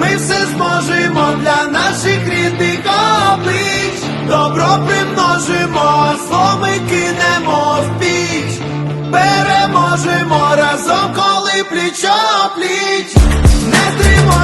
Ми все зможемо для наших рідних облич, добро примножимо, зло кинемо в піч, переможемо разом, коли пліч-о-пліч, не тримаємо.